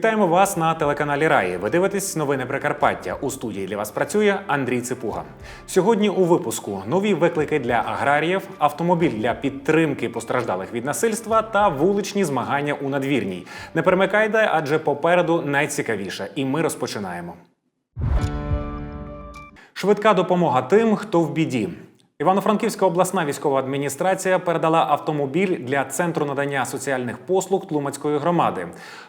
Вітаємо вас на телеканалі Раї. Ви дивитесь новини Прикарпаття. У студії для вас працює Андрій Ципуга. Сьогодні у випуску нові виклики для аграріїв, автомобіль для підтримки постраждалих від насильства та вуличні змагання у надвірній. Не перемикайте, адже попереду найцікавіше. І ми розпочинаємо. Швидка допомога тим, хто в біді. Івано-Франківська обласна військова адміністрація передала автомобіль для центру надання соціальних послуг Тлумацької громади.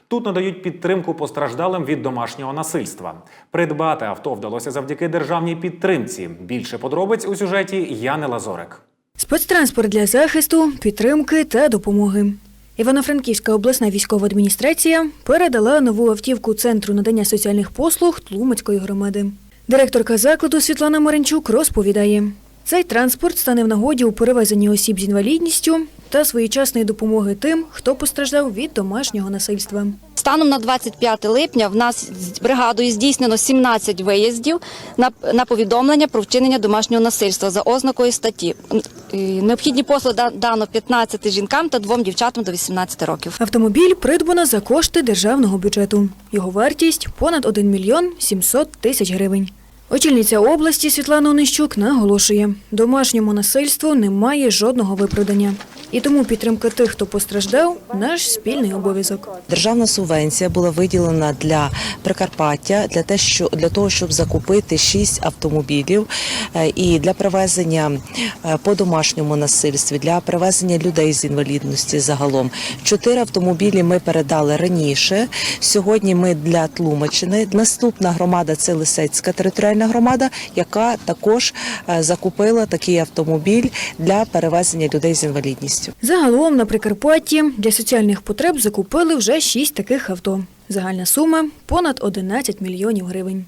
Тут надають підтримку постраждалим від домашнього насильства. Придбати авто вдалося завдяки державній підтримці. Більше подробиць у сюжеті Яни Лазорик. Спецтранспорт для захисту, підтримки та допомоги. Івано-Франківська обласна військова адміністрація передала нову автівку Центру надання соціальних послуг Тлумацької громади. Директорка закладу Світлана Маринчук розповідає, цей транспорт стане в нагоді у перевезенні осіб з інвалідністю та своєчасної допомоги тим, хто постраждав від домашнього насильства. Станом на 25 липня в нас з бригадою здійснено 17 виїздів на, повідомлення про вчинення домашнього насильства за ознакою статті. Необхідні послуги дано 15 жінкам та двом дівчатам до 18 років. Автомобіль придбано за кошти державного бюджету. Його вартість понад 1 мільйон 700 тисяч гривень. Очільниця області Світлана Онищук наголошує, домашньому насильству немає жодного виправдання. І тому підтримка тих, хто постраждав, наш спільний обов'язок. Державна субвенція була виділена для Прикарпаття для те, що для того, щоб закупити шість автомобілів е, і для привезення е, по домашньому насильстві, для привезення людей з інвалідності загалом. Чотири автомобілі ми передали раніше. Сьогодні ми для Тлумачини. Наступна громада це Лисецька територіальна громада, яка також е, закупила такий автомобіль для перевезення людей з інвалідністю. Загалом на Прикарпатті для соціальних потреб закупили вже шість таких авто. Загальна сума понад 11 мільйонів гривень.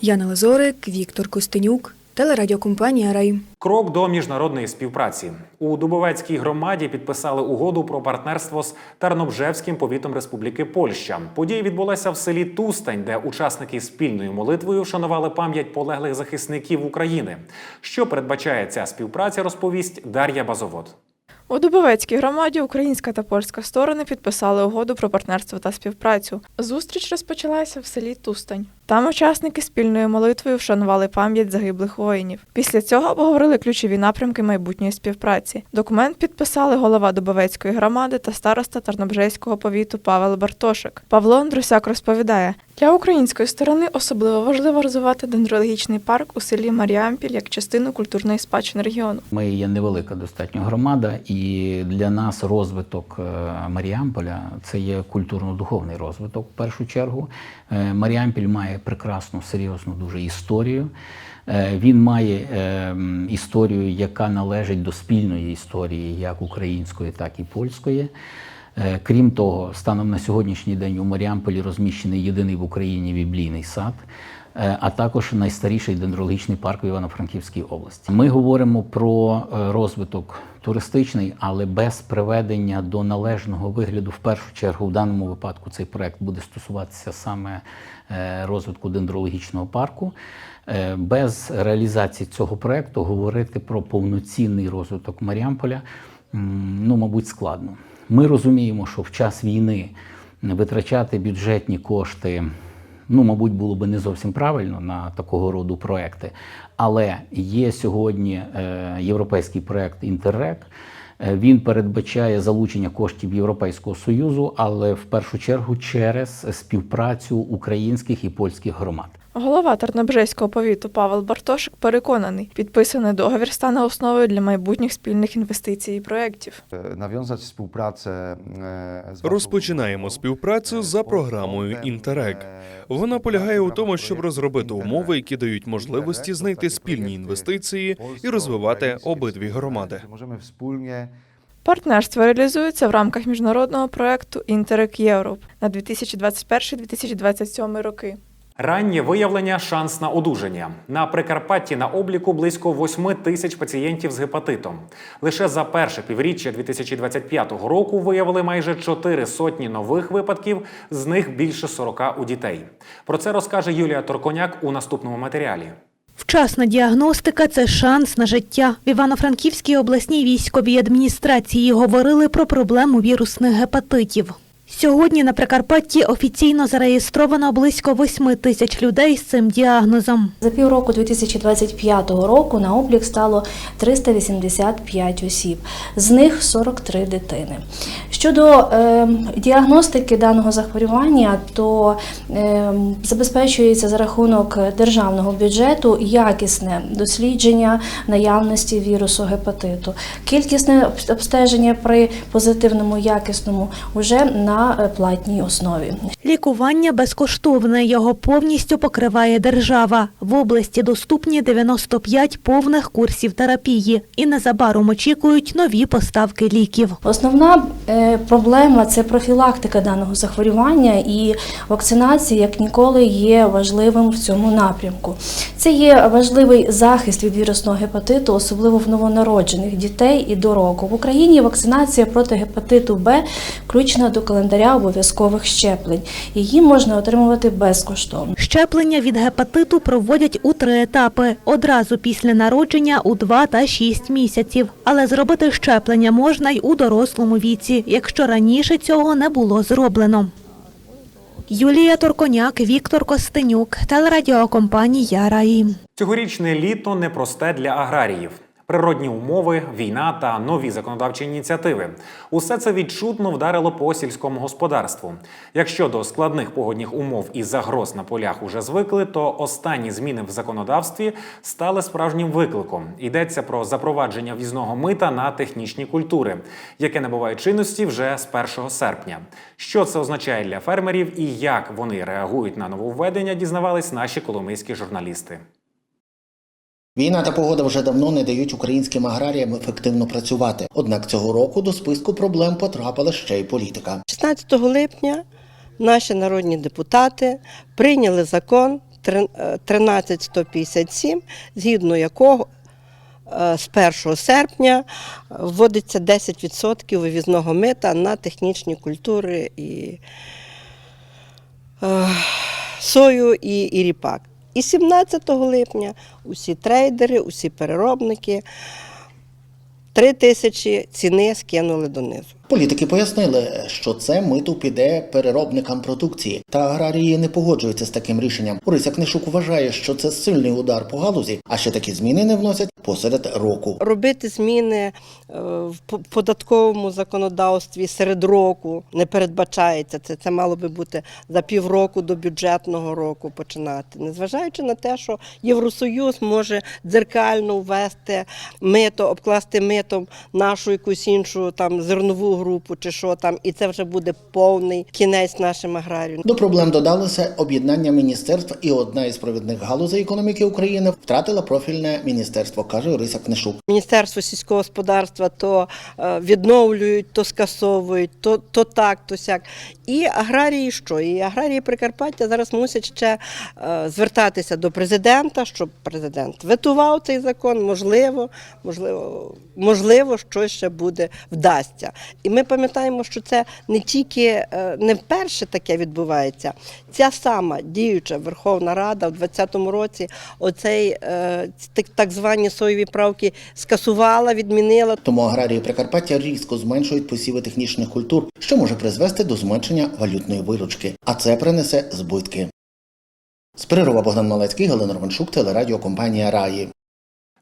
Яна Лазорик, Віктор Костенюк, телерадіокомпанія Рай. Крок до міжнародної співпраці у Дубовецькій громаді підписали угоду про партнерство з Тарнобжевським повітом Республіки Польща. Подія відбулася в селі Тустань, де учасники спільною молитвою вшанували пам'ять полеглих захисників України. Що передбачає ця співпраця, розповість Дар'я Базовод. У Дубовецькій громаді українська та польська сторони підписали угоду про партнерство та співпрацю. Зустріч розпочалася в селі Тустань. Там учасники спільною молитвою вшанували пам'ять загиблих воїнів. Після цього обговорили ключові напрямки майбутньої співпраці. Документ підписали голова Дубовецької громади та староста Тарнобжейського повіту Павел Бартошик. Павло Андрусяк розповідає: для української сторони особливо важливо розвивати дендрологічний парк у селі Маріампіль як частину культурної спадщини регіону. Ми є невелика достатньо громада, і для нас розвиток е, Маріамполя це є культурно-духовний розвиток в першу чергу. Е, Маріампіль має прекрасну, серйозну дуже історію. Е, Він має історію, яка належить до спільної історії, як української, так і польської. Крім того, станом на сьогоднішній день у Маріамполі розміщений єдиний в Україні біблійний сад, а також найстаріший дендрологічний парк в Івано-Франківській області. Ми говоримо про е, розвиток туристичний, але без приведення до належного вигляду. В першу чергу, в даному випадку, цей проект буде стосуватися саме е, розвитку дендрологічного парку. Е, Без реалізації цього проекту говорити про повноцінний розвиток Маріамполя ну, мабуть, складно. Ми розуміємо, що в час війни витрачати бюджетні кошти, ну, мабуть, було би не зовсім правильно на такого роду проекти. Але є сьогодні е, європейський проект Інтеррек. Е, Він передбачає залучення коштів Європейського союзу, але в першу чергу через співпрацю українських і польських громад. Голова Тарнобжейського повіту Павел Бартошик переконаний, підписаний договір стане основою для майбутніх спільних інвестицій і проєктів. współpracę e, Розпочинаємо співпрацю за програмою Інтерек. Вона полягає у тому, щоб розробити умови, які дають можливості знайти спільні інвестиції і розвивати обидві громади. Партнерство реалізується в рамках міжнародного проєкту Інтерек Європ на 2021-2027 роки. Раннє виявлення шанс на одужання. На Прикарпатті на обліку близько 8 тисяч пацієнтів з гепатитом. Лише за перше півріччя 2025 року виявили майже 4 сотні нових випадків, з них більше 40 у дітей. Про це розкаже Юлія Торконяк у наступному матеріалі. Вчасна діагностика це шанс на життя. В Івано-Франківській обласній військовій адміністрації говорили про проблему вірусних гепатитів. Сьогодні на Прикарпатті офіційно зареєстровано близько 8 тисяч людей з цим діагнозом. За півроку 2025 року на облік стало 385 осіб, з них 43 дитини. Щодо е, діагностики даного захворювання, то е, забезпечується за рахунок державного бюджету якісне дослідження наявності вірусу гепатиту, кількісне обстеження при позитивному якісному вже на е, платній основі. Лікування безкоштовне, його повністю покриває держава. В області доступні 95 повних курсів терапії і незабаром очікують нові поставки ліків. Основна е, проблема це профілактика даного захворювання і вакцинація як ніколи є важливим в цьому напрямку. Це є важливий захист від вірусного гепатиту, особливо в новонароджених дітей і до року. В Україні вакцинація проти гепатиту Б включена до календаря обов'язкових щеплень. Її можна отримувати безкоштовно. Щеплення від гепатиту проводять у три етапи: одразу після народження у 2 та 6 місяців. Але зробити щеплення можна й у дорослому віці, якщо раніше цього не було зроблено. Юлія Торконяк, Віктор Костенюк, телерадіокомпанія Раї. Цьогорічне літо непросте для аграріїв. Природні умови, війна та нові законодавчі ініціативи усе це відчутно вдарило по сільському господарству. Якщо до складних погодних умов і загроз на полях уже звикли, то останні зміни в законодавстві стали справжнім викликом. Йдеться про запровадження в'їзного мита на технічні культури, яке набуває чинності вже з 1 серпня. Що це означає для фермерів і як вони реагують на нововведення, дізнавались наші коломийські журналісти. Війна та погода вже давно не дають українським аграріям ефективно працювати. Однак цього року до списку проблем потрапила ще й політика. 16 липня наші народні депутати прийняли закон три- е, 13157, згідно якого е, з 1 серпня вводиться 10% вивізного мита на технічні культури і е, сою і, і ріпак. І 17 липня усі трейдери, усі переробники 3 тисячі ціни скинули донизу. Політики пояснили, що це мито піде переробникам продукції, та аграрії не погоджуються з таким рішенням. Орися Книшук вважає, що це сильний удар по галузі, а ще такі зміни не вносять посеред року. Робити зміни е, в податковому законодавстві серед року не передбачається. Це, це мало би бути за півроку до бюджетного року починати. Незважаючи на те, що Євросоюз може дзеркально ввести мито, обкласти митом нашу якусь іншу там зернову групу чи що там, і це вже буде повний кінець нашим аграріям. До проблем додалося об'єднання міністерств, і одна із провідних галузей економіки України втратила профільне міністерство, каже Орися Книшук. Міністерство сільського господарства то е, відновлюють, то скасовують, то, то так, то сяк. І аграрії що? І аграрії Прикарпаття зараз мусять ще е, звертатися до президента, щоб президент ветував цей закон. Можливо, можливо, можливо, щось ще буде вдасться. І ми пам'ятаємо, що це не тільки е, не вперше таке відбувається. Ця сама діюча Верховна Рада в 2020 році оцей е, так, звані соєві правки скасувала, відмінила. Тому аграрії Прикарпаття різко зменшують посіви технічних культур, що може призвести до зменшення валютної виручки, а це принесе збитки. З Богдан Малецький, Галина Романшук, телерадіокомпанія Раї.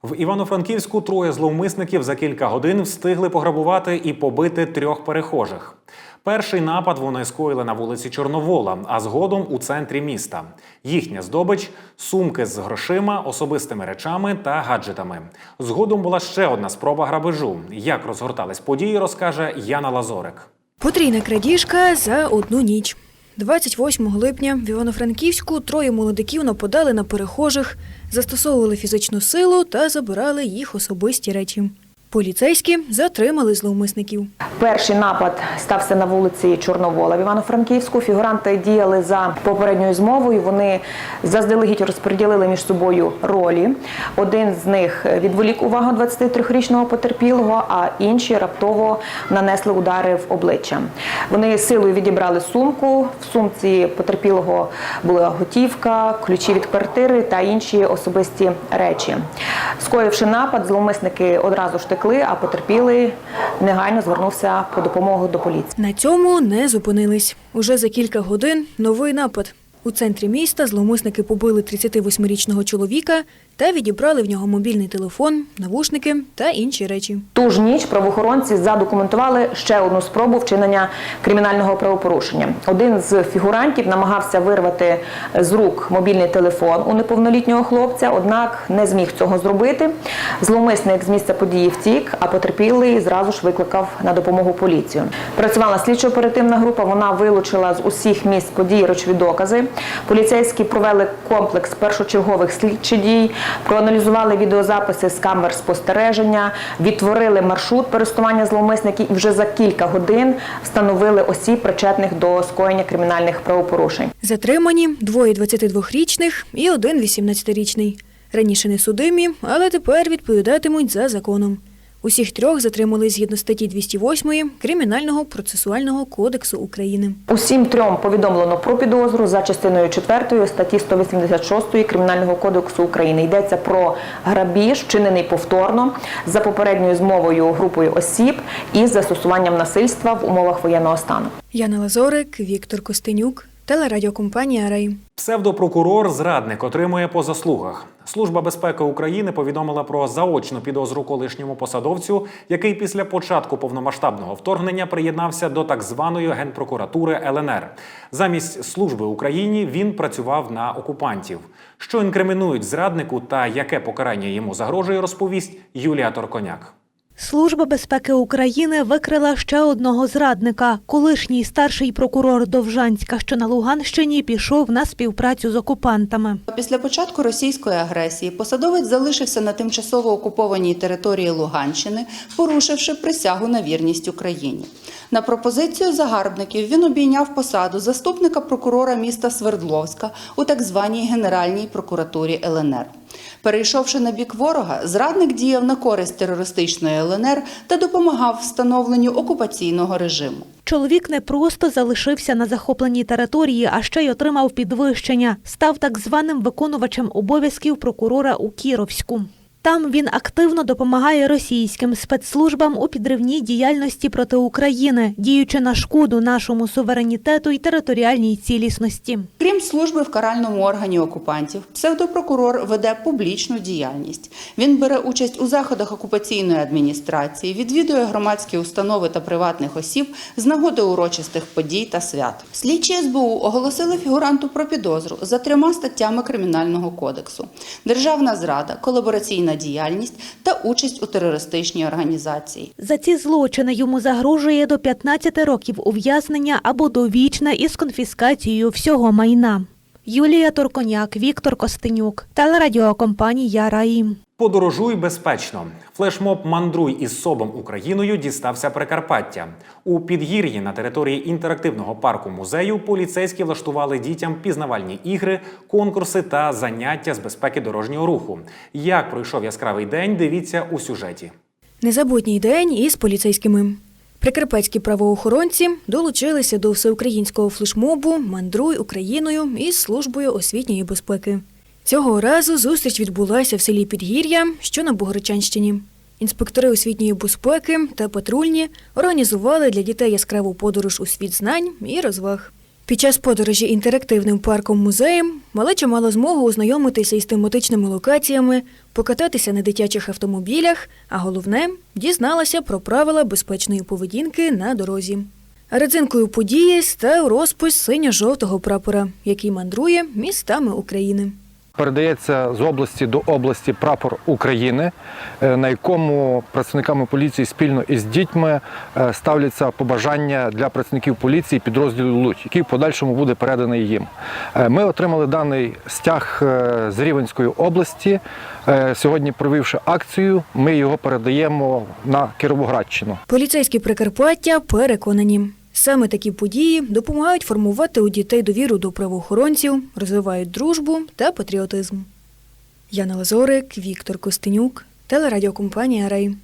В Івано-Франківську троє зловмисників за кілька годин встигли пограбувати і побити трьох перехожих. Перший напад вони скоїли на вулиці Чорновола, а згодом у центрі міста. Їхня здобич сумки з грошима, особистими речами та гаджетами. Згодом була ще одна спроба грабежу. Як розгортались події, розкаже Яна Лазорик. Потрійна крадіжка за одну ніч. 28 липня в Івано-Франківську троє молодиків нападали на перехожих, застосовували фізичну силу та забирали їх особисті речі. Поліцейські затримали зловмисників. Перший напад стався на вулиці Чорновола в Івано-Франківську. Фігуранти діяли за попередньою змовою. Вони заздалегідь розподілили між собою ролі. Один з них відволік увагу 23-річного потерпілого, а інші раптово нанесли удари в обличчя. Вони силою відібрали сумку. В сумці потерпілого була готівка, ключі від квартири та інші особисті речі. Скоївши напад, зловмисники одразу ж втекли втекли, а потерпілий негайно звернувся по допомогу до поліції. На цьому не зупинились. Уже за кілька годин новий напад. У центрі міста зловмисники побили 38-річного чоловіка та відібрали в нього мобільний телефон, навушники та інші речі. Ту ж ніч правоохоронці задокументували ще одну спробу вчинення кримінального правопорушення. Один з фігурантів намагався вирвати з рук мобільний телефон у неповнолітнього хлопця, однак не зміг цього зробити. Зловмисник з місця події втік, а потерпілий зразу ж викликав на допомогу поліцію. Працювала слідчо-оперативна група. Вона вилучила з усіх місць події речові докази. Поліцейські провели комплекс першочергових слідчих дій, проаналізували відеозаписи з камер спостереження, відтворили маршрут пересування зловмисників і вже за кілька годин встановили осіб, причетних до скоєння кримінальних правопорушень. Затримані двоє 22-річних і один 18-річний. Раніше не судимі, але тепер відповідатимуть за законом. Усіх трьох затримали згідно статті 208 Кримінального процесуального кодексу України. Усім трьом повідомлено про підозру за частиною 4 статті 186 Кримінального кодексу України. Йдеться про грабіж, вчинений повторно за попередньою змовою групою осіб із застосуванням насильства в умовах воєнного стану. Яна Лазорик, Віктор Костенюк, телерадіокомпанія Рей. Псевдопрокурор зрадник отримує по заслугах. Служба безпеки України повідомила про заочну підозру колишньому посадовцю, який після початку повномасштабного вторгнення приєднався до так званої генпрокуратури ЛНР. Замість служби Україні він працював на окупантів. Що інкримінують зраднику та яке покарання йому загрожує, розповість Юлія Торконяк. Служба безпеки України викрила ще одного зрадника. Колишній старший прокурор Довжанська, що на Луганщині, пішов на співпрацю з окупантами. Після початку російської агресії посадовець залишився на тимчасово окупованій території Луганщини, порушивши присягу на вірність Україні. На пропозицію загарбників він обійняв посаду заступника прокурора міста Свердловська у так званій Генеральній прокуратурі ЛНР. Перейшовши на бік ворога, зрадник діяв на користь терористичної ЛНР та допомагав встановленню окупаційного режиму. Чоловік не просто залишився на захопленій території, а ще й отримав підвищення. Став так званим виконувачем обов'язків прокурора у Кіровську. Там він активно допомагає російським спецслужбам у підривній діяльності проти України, діючи на шкоду нашому суверенітету і територіальній цілісності. Крім служби в каральному органі окупантів, псевдопрокурор веде публічну діяльність. Він бере участь у заходах окупаційної адміністрації, відвідує громадські установи та приватних осіб з нагоди урочистих подій та свят. Слідчі СБУ оголосили фігуранту про підозру за трьома статтями Кримінального кодексу: державна зрада, колабораційна діяльність та участь у терористичній організації. За ці злочини йому загрожує до 15 років ув'язнення або довічна із конфіскацією всього майна. Юлія Турконяк, Віктор Костенюк, телерадіокомпанія Раїм. Подорожуй безпечно. Флешмоб Мандруй із собом Україною дістався Прикарпаття. У підгір'ї на території інтерактивного парку музею поліцейські влаштували дітям пізнавальні ігри, конкурси та заняття з безпеки дорожнього руху. Як пройшов яскравий день, дивіться у сюжеті. Незабутній день із поліцейськими. Прикарпатські правоохоронці долучилися до всеукраїнського флешмобу Мандруй Україною із службою освітньої безпеки. Цього разу зустріч відбулася в селі Підгір'я, що на Богородчанщині. Інспектори освітньої безпеки та патрульні організували для дітей яскраву подорож у світ знань і розваг. Під час подорожі інтерактивним парком музеєм малеча мала змогу ознайомитися із тематичними локаціями, покататися на дитячих автомобілях, а головне дізналася про правила безпечної поведінки на дорозі. Родзинкою події став розпис синьо-жовтого прапора, який мандрує містами України. Передається з області до області прапор України, е, на якому працівниками поліції спільно із дітьми е, ставляться побажання для працівників поліції підрозділу Луч, який в подальшому буде переданий їм. Е, Ми отримали даний стяг з Рівенської області. Сьогодні, провівши акцію, ми його передаємо на Кіровоградщину. Поліцейські Прикарпаття переконані. Саме такі події допомагають формувати у дітей довіру до правоохоронців, розвивають дружбу та патріотизм. Яна Лазорик, Віктор Костенюк, телерадіокомпанія Рей.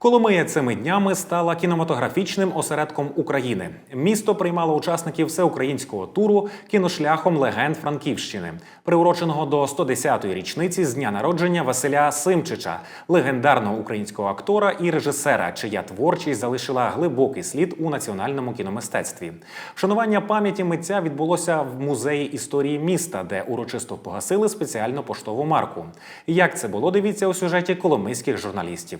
Коломия цими днями стала кінематографічним осередком України. Місто приймало учасників всеукраїнського туру кіношляхом легенд Франківщини, приуроченого до 110-ї річниці з дня народження Василя Симчича, легендарного українського актора і режисера, чия творчість залишила глибокий слід у національному кіномистецтві. Вшанування пам'яті митця відбулося в музеї історії міста, де урочисто погасили спеціальну поштову марку. Як це було, дивіться у сюжеті коломийських журналістів.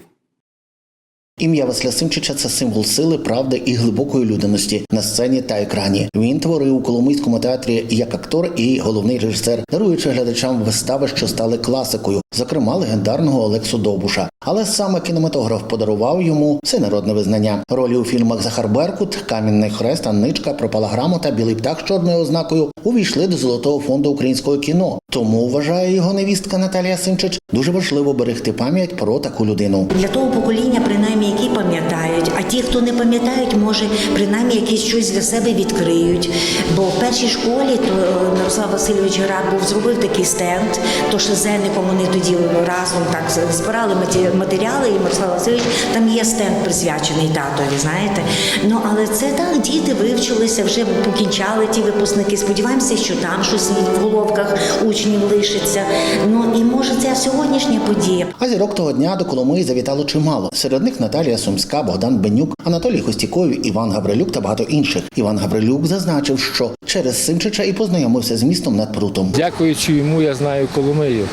Ім'я Василя Симчича це символ сили, правди і глибокої людяності на сцені та екрані. Він творив у Коломийському театрі як актор і головний режисер, даруючи глядачам вистави, що стали класикою, зокрема легендарного Олексу Довбуша. Але саме кінематограф подарував йому всенародне визнання. Ролі у фільмах Захар Беркут, Камінний хрест, Анничка, Пропала грамота, Білий птах з чорною ознакою увійшли до золотого фонду українського кіно. Тому вважає його невістка Наталія Симчич дуже важливо берегти пам'ять про таку людину. Для того покоління, принаймні, які пам'ятають, а ті, хто не пам'ятають, може принаймні якісь щось для себе відкриють. Бо в першій школі то е, Мирослав Васильович Град був зробив такий стенд, то ще з Зенником вони тоді разом так збирали матеріали, і Мирослав Васильович там є стенд присвячений татові, знаєте. Ну але це так, діти вивчилися, вже покінчали ті випускники. Сподіваємося, що там щось в головках учнів лишиться. Ну і може це сьогоднішня подія. А зірок того дня до Коломиї завітало чимало. Серед них Наталія Сумська, Богдан Бенюк, Анатолій Хостіков, Іван Гаврилюк та багато інших. Іван Гаврилюк зазначив, що через Симчича і познайомився з містом над прутом. Дякуючи йому, я знаю Коломию,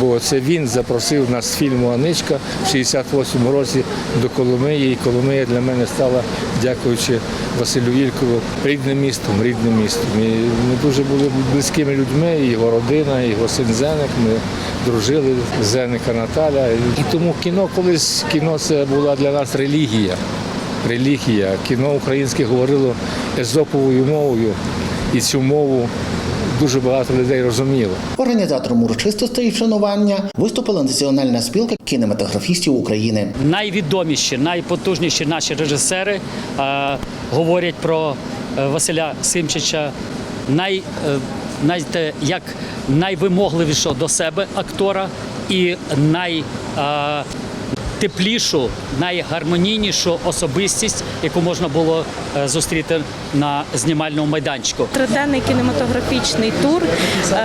бо це він запросив нас з фільму Аничка в 68-му році до Коломиї. І Коломия для мене стала, дякуючи Василю Вількову, рідним містом, рідним містом. І ми дуже були близькими людьми, і його родина, і його син Зеник. Ми дружили, Зеника Наталя. І тому кіно колись кіно це була для нас релігія. Релігія. Кіно українське говорило езоповою мовою, і цю мову дуже багато людей розуміло. Організатором урочистостей і вшанування виступила Національна спілка кінематографістів України. найвідоміші, найпотужніші наші режисери е, говорять про е, Василя Симчича, най, е, знаєте, як найвимогливішого до себе актора і най. Е, Теплішу, найгармонійнішу особистість, яку можна було е, зустріти на знімальному майданчику. Триденний кінематографічний тур е,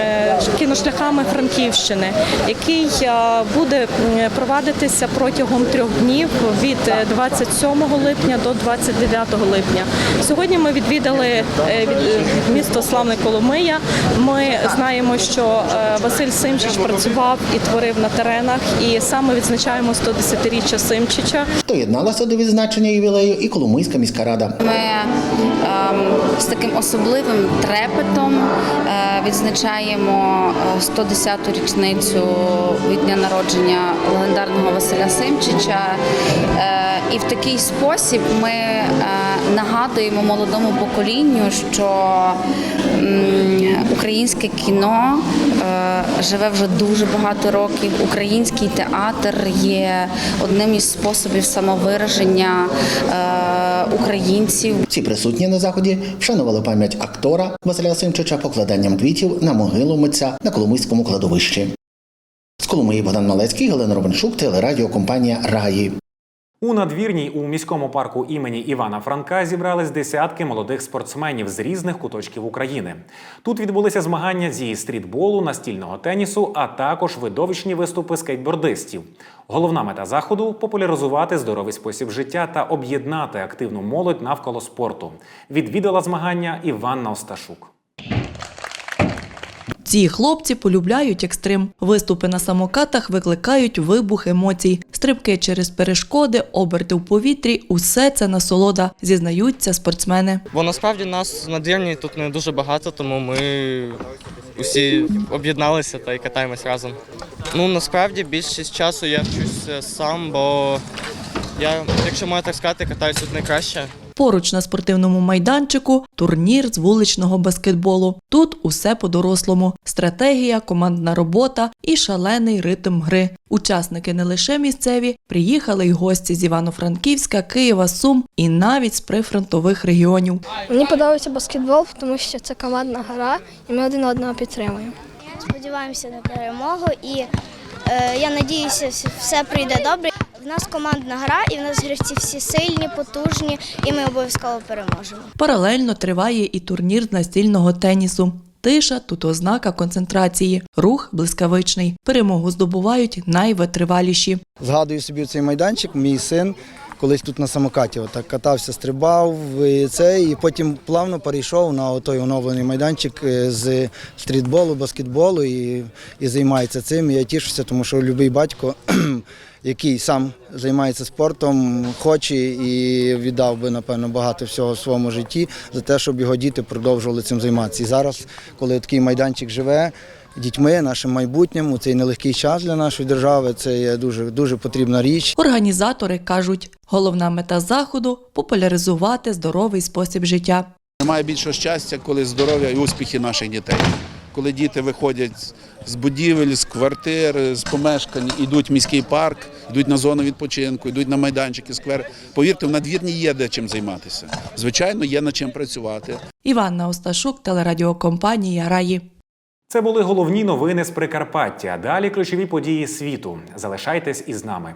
е, кіношляхами Франківщини, який е, буде провадитися протягом трьох днів від е, 27 липня до 29 липня. Сьогодні ми відвідали від- місто Славне Коломия. Ми знаємо, що Василь Симчич працював і творив на теренах, і саме відзначаємо 110-річчя Симчича. Доєдналася до відзначення ювілею і Коломийська міська рада. Ми ем, з таким особливим трепетом е, відзначаємо е, 110-ту річницю від дня народження легендарного Василя Симчича. Е, і в такий спосіб ми е, нагадуємо молодому поколінню, що українське кіно е, живе вже дуже багато років. Український театр є одним із способів самовираження е, українців. Всі присутні на заході вшанували пам'ять актора Василя Симчича покладанням квітів на могилу митця на Коломийському кладовищі. З Коломиї Богдан Малецький, Галина Ровеншук, телерадіокомпанія Раї. У надвірній у міському парку імені Івана Франка зібрались десятки молодих спортсменів з різних куточків України. Тут відбулися змагання зі стрітболу, настільного тенісу, а також видовищні виступи скейтбордистів. Головна мета заходу популяризувати здоровий спосіб життя та об'єднати активну молодь навколо спорту. Відвідала змагання Іванна Осташук. Ці хлопці полюбляють екстрим. Виступи на самокатах викликають вибух емоцій. Стрибки через перешкоди, оберти в повітрі усе це насолода, зізнаються спортсмени. Бо насправді нас на двірні тут не дуже багато, тому ми усі об'єдналися та й катаємось разом. Ну насправді більшість часу я вчуся сам, бо я, якщо можна так сказати, катаюсь тут найкраще. Поруч на спортивному майданчику турнір з вуличного баскетболу. Тут усе по-дорослому: стратегія, командна робота і шалений ритм гри. Учасники не лише місцеві, приїхали й гості з Івано-Франківська, Києва, Сум і навіть з прифронтових регіонів. Мені подобається баскетбол, тому що це командна гра, і ми один одного підтримуємо. Сподіваємося на перемогу і я надіюся, все прийде добре. В В нас командна гра, і в нас гравці всі сильні, потужні, і ми обов'язково переможемо. Паралельно триває і турнір з настільного тенісу. Тиша тут ознака концентрації, рух блискавичний. Перемогу здобувають найвитриваліші. Згадую собі цей майданчик, мій син колись тут на самокаті отак катався, стрибав і це, і потім плавно перейшов на той оновлений майданчик е, з стрітболу, баскетболу і, і займається цим. І я тішуся, тому що будь-який батько, який сам займається спортом, хоче і віддав би, напевно, багато всього в своєму житті за те, щоб його діти продовжували цим займатися. І зараз, коли такий майданчик живе, дітьми, нашим майбутнім у цей нелегкий час для нашої держави. Це є дуже дуже потрібна річ. Організатори кажуть, головна мета заходу популяризувати здоровий спосіб життя. Немає більшого щастя, коли здоров'я і успіхи наших дітей. Коли діти виходять з будівель, з квартир, з помешкань, йдуть в міський парк, йдуть на зону відпочинку, йдуть на майданчики, сквер. Повірте, в надвірні є де чим займатися. Звичайно, є над чим працювати. Іванна Осташук, телерадіокомпанія Раї. Це були головні новини з Прикарпаття. Далі ключові події світу. Залишайтесь із нами.